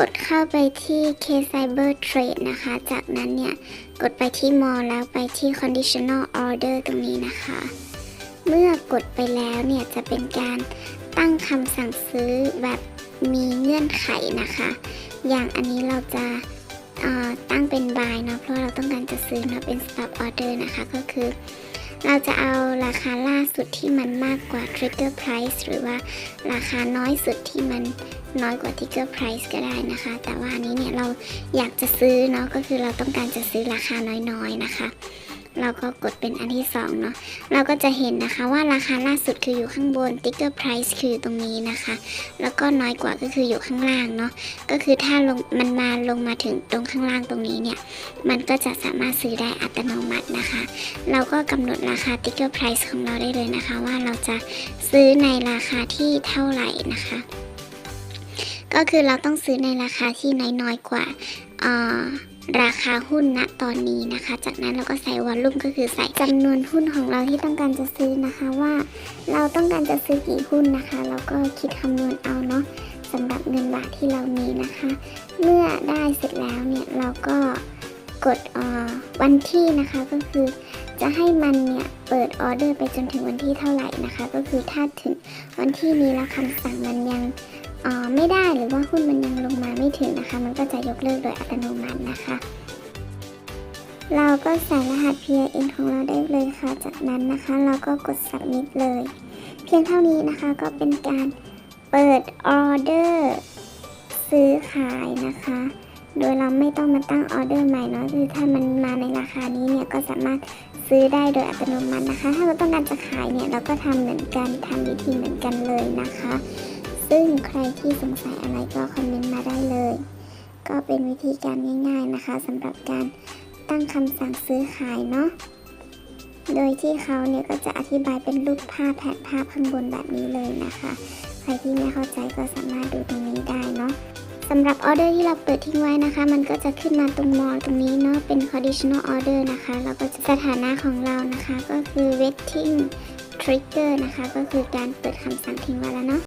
กดเข้าไปที่ K Cyber Trade นะคะ จากนั้นเนี่ย กดไปที่ More แล้วไปที่ Conditional Order ตรงนี้นะคะ เมื่อกดไปแล้วเนี่ย จะเป็นการตั้งคำสั่งซื้อแบบมีเงื่อนไขนะคะ อย่างอันนี้เราจะตั้งเป็น buy เนาะเพราะเราต้องการจะซื้อเนาะเป็น stop order นะคะ ก็คือ เราจะเอาราคาล่าสุดที่มันมากกว่า trigger price หรือว่าราคาน้อยสุดที่มันน้อยกว่า trigger price ก็ได้นะคะ แต่ว่าอันนี้เนี่ยเราอยากจะซื้อเนาะก็คือเราต้องการจะซื้อราคาน้อยๆนะคะ เราก็กดเป็นอันที่สองเนาะเราก็จะเห็นนะคะว่าราคาล่าสุดคืออยู่ข้างบน trigger price คืออยู่ตรงนี้นะคะ แล้วก็น้อยกว่าก็คืออยู่ข้างล่างเนาะก็คือถ้าลงมันมาลงมาถึงตรงข้างล่างตรงนี้เนี่ย มันก็จะสามารถซื้อได้อัตโนมัตินะคะ เราก็กำหนดราคา trigger price ของเราได้เลยนะคะ ว่าเราจะซื้อในราคาที่เท่าไหร่นะคะ ก็คือเราต้องซื้อในราคาที่น้อยๆกว่าอ่อ ราคาหุ้นณตอนนี้นะคะ จากนั้นเราก็ใส่วอลลุ่มก็คือใส่จำนวนหุ้นของเราที่ต้องการจะซื้อนะคะว่า เราต้องการจะซื้อกี่หุ้นนะคะ เราก็คิดคำนวณเอาเนาะสำหรับเงินบาทที่เรามีนะคะ เมื่อได้เสร็จแล้วเนี่ยเราก็กดออวันที่นะคะก็คือจะให้มันเนี่ยเปิดออเดอร์ไปจนถึงวันที่เท่าไหร่นะคะ ก็คือถ้าถึงวันที่นี้แล้วคำสั่งมันยัง ไม่ได้หรือว่าหุ้นมันยังลงมาไม่ถึงนะคะ มันก็จะยกเลิกโดยอัตโนมัตินะคะ เราก็ใส่รหัส PIN ของเราได้เลยค่ะ จากนั้นนะคะ เราก็กด submit เลย เพียงเท่านี้นะคะก็เป็นการเปิดออเดอร์ซื้อขายนะคะ โดยเราไม่ต้องมาตั้งออเดอร์ใหม่เนาะคือถ้ามันมาในราคานี้เนี่ยก็สามารถซื้อได้โดยอัตโนมัตินะคะ ถ้าเราต้องการจะขายเนี่ยเราก็ทำเหมือนกันทำวิธีเหมือนกันเลยนะคะ ซึ่งใครที่สงสัยอะไรก็คอมเมนต์มาได้เลย ก็เป็นวิธีการง่าย ๆนะคะสำหรับการตั้งคำสั่งซื้อขายเนาะ โดยที่เขาเนี่ยก็จะอธิบายเป็นรูปภาพแผนภาพข้างบนแบบนี้เลยนะคะ ใครที่ไม่เข้าใจก็สามารถดูตรงนี้ได้เนาะสำหรับออเดอร์ที่เราเปิดทิ้งไว้นะคะ มันก็จะขึ้นมาตรงมอลตรงนี้เนาะ เป็น conditional order นะคะ แล้วก็สถานะของเรานะคะ ก็คือ waiting trigger นะคะ ก็คือการเปิดคำสั่งทิ้งไว้แล้วเนาะ